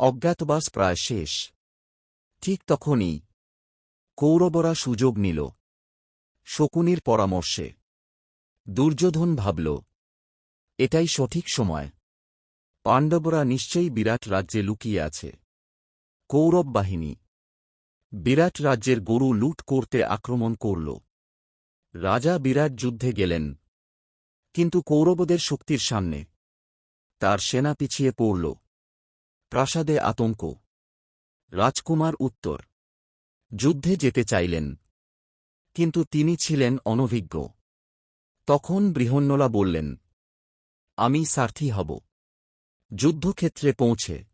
অজ্ঞাতবাস প্রায় শেষ। ঠিক তখনই কৌরবরা সুযোগ নিল। শকুনির পরামর্শে। দুর্যোধন ভাবল, এটাই সঠিক সময়। পাণ্ডবরা নিশ্চয়ই বিরাট রাজ্যে লুকিয়ে আছে। কৌরব বাহিনী। বিরাট রাজ্যের গরু লুট করতে আক্রমণ করল। রাজা বিরাট যুদ্ধে গেলেন। কিন্তু কৌরবদের শক্তির সামনে তার সেনা পিছিয়ে পড়ল। প্রাসাদে আতঙ্ক। রাজকুমার উত্তর, যুদ্ধে যেতে চাইলেন। কিন্তু তিনি ছিলেন অনভিজ্ঞ। তখন বৃহন্নলা বললেন, আমি সার্থী হব। যুদ্ধক্ষেত্রে পৌঁছে।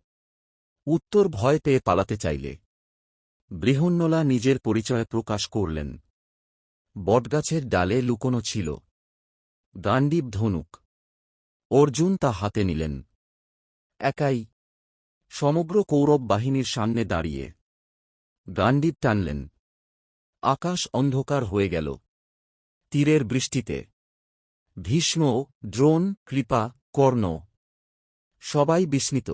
উত্তর ভয় পেয়ে পালাতে চাইলে বৃহন্নলা নিজের পরিচয় প্রকাশ করলেন। বটগাছের ডালে লুকোনো ছিল। গান্ডীব ধনুক। অর্জুন তা হাতে নিলেন। একাই সমগ্র কৌরব বাহিনীর সামনে দাঁড়িয়ে। গান্ডীব টানলেন। আকাশ অন্ধকার হয়ে গেল। তীরের বৃষ্টিতে। ভীষ্ম, দ্রোণ, কৃপা, কর্ণ। সবাই বিস্মিত।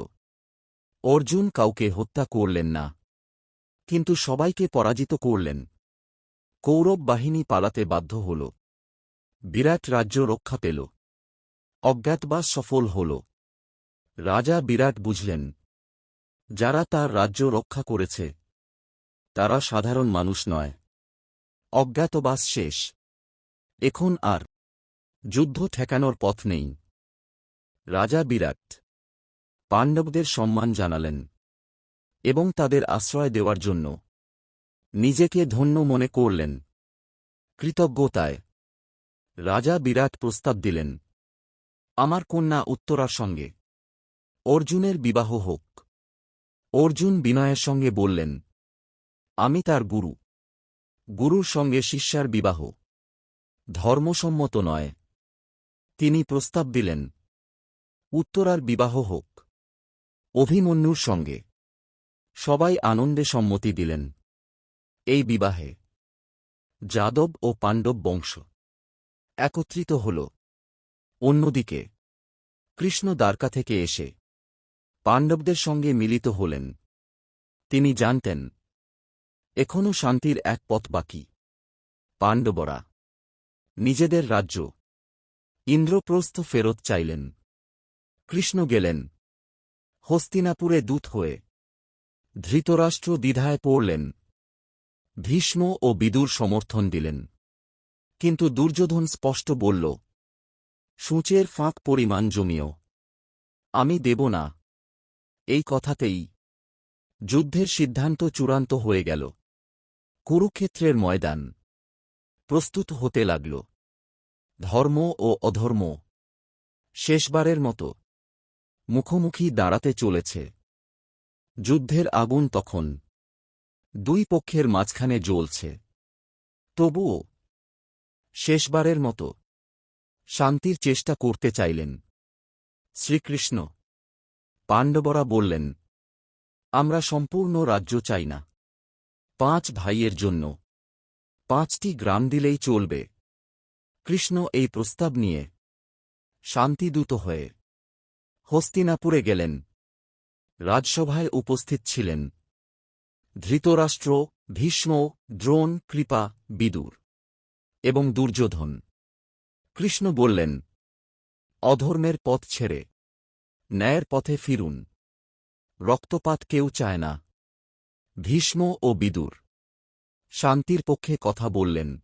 অর্জুন কাউকে হত্যা করলেন না। কিন্তু সবাইকে পরাজিত করলেন। কৌরব বাহিনী পালাতে বাধ্য হল। বিরাট রাজ্য রক্ষা পেল। অজ্ঞাতবাস সফল হল। রাজা বিরাট বুঝলেন। যারা তার রাজ্য রক্ষা করেছে। তারা সাধারণ মানুষ নয়। অজ্ঞাতবাস শেষ। এখন আর যুদ্ধ ঠেকানোর পথ নেই। রাজা বিরাট পাণ্ডবদের সম্মান জানালেন এবং তাদের আশ্রয় দেওয়ার জন্য নিজেকে ধন্য মনে করলেন। কৃতজ্ঞতায় রাজা বিরাট প্রস্তাব দিলেন, আমার কন্যা উত্তরার সঙ্গে অর্জুনের বিবাহ হোক। অর্জুন বিনয়ের সঙ্গে বললেন, আমি তার গুরু। গুরুর সঙ্গে শিষ্যার বিবাহ। ধর্মসম্মত নয়। তিনি প্রস্তাব দিলেন, উত্তরার বিবাহ হোক। অভিমন্যুর সঙ্গে। সবাই আনন্দে সম্মতি দিলেন। এই বিবাহে যাদব ও পাণ্ডব বংশ একত্রিত হল। অন্যদিকে কৃষ্ণ দ্বারকা থেকে এসে পাণ্ডবদের সঙ্গে মিলিত হলেন। তিনি জানতেন এখনও শান্তির এক পথ বাকি। পাণ্ডবরা, নিজেদের রাজ্য, ইন্দ্রপ্রস্থ ফেরত চাইলেন। কৃষ্ণ গেলেন, হস্তিনাপুরে দূত হয়ে। ধৃতরাষ্ট্র দ্বিধায় পড়লেন। ভীষ্ম ও বিদুর সমর্থন দিলেন। কিন্তু দুর্যোধন স্পষ্ট বলল, সূচের ফাঁক পরিমাণ জমিও। আমি দেব না। এই কথাতেই যুদ্ধের সিদ্ধান্ত চূড়ান্ত হয়ে গেল। কুরুক্ষেত্রের ময়দান প্রস্তুত হতে লাগল। ধর্ম ও অধর্ম শেষবারের মতো মুখোমুখি দাঁড়াতে চলেছে। যুদ্ধের আগুন তখন দুই পক্ষের মাঝখানে জ্বলছে। তবুও শেষবারের মতো শান্তির চেষ্টা করতে চাইলেন শ্রীকৃষ্ণ। পাণ্ডবরা বললেন, আমরা সম্পূর্ণ রাজ্য চাই না। পাঁচ ভাইয়ের জন্য। পাঁচটি গ্রাম দিলেই চলবে। কৃষ্ণ এই প্রস্তাব নিয়ে শান্তিদূত হয়ে হস্তিনাপুরে গেলেন। রাজসভায় উপস্থিত ছিলেন। ধৃতরাষ্ট্র, ভীষ্ম, দ্রোণ, কৃপা, বিদুর এবং দুর্যোধন। কৃষ্ণ বললেন, অধর্মের পথ ছেড়ে ন্যায়ের পথে ফিরুন। রক্তপাত কেউ চায় না। ভীষ্ম ও বিদুর। শান্তির পক্ষে কথা বললেন।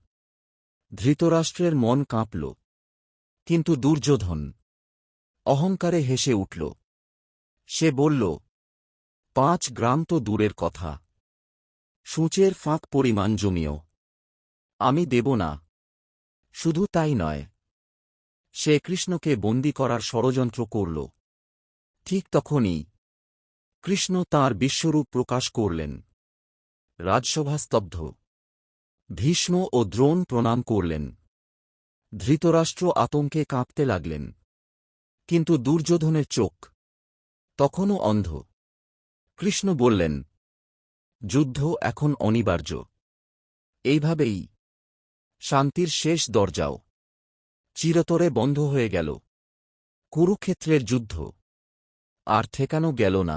ধৃতরাষ্ট্রের মন কাঁপল। কিন্তু দুর্যোধন অহংকারে হেসে উঠল। সে বলল, পাঁচ গ্রাম তো দূরের কথা। সূচের ফাঁক পরিমাণ জমিও। আমি দেব না। শুধু তাই নয়। সে কৃষ্ণকে বন্দি করার ষড়যন্ত্র করল। ঠিক তখনই কৃষ্ণ তাঁর বিশ্বরূপ প্রকাশ করলেন। রাজসভা স্তব্ধ। ভীষ্ম ও দ্রোণ প্রণাম করলেন। ধৃতরাষ্ট্র আতঙ্কে কাঁপতে লাগলেন। কিন্তু দুর্যোধনের চোখ তখনও অন্ধ। কৃষ্ণ বললেন, যুদ্ধ এখন অনিবার্য। এইভাবেই শান্তির শেষ দরজাও চিরতরে বন্ধ হয়ে গেল। কুরুক্ষেত্রের যুদ্ধ আর ঠেকানো গেল না।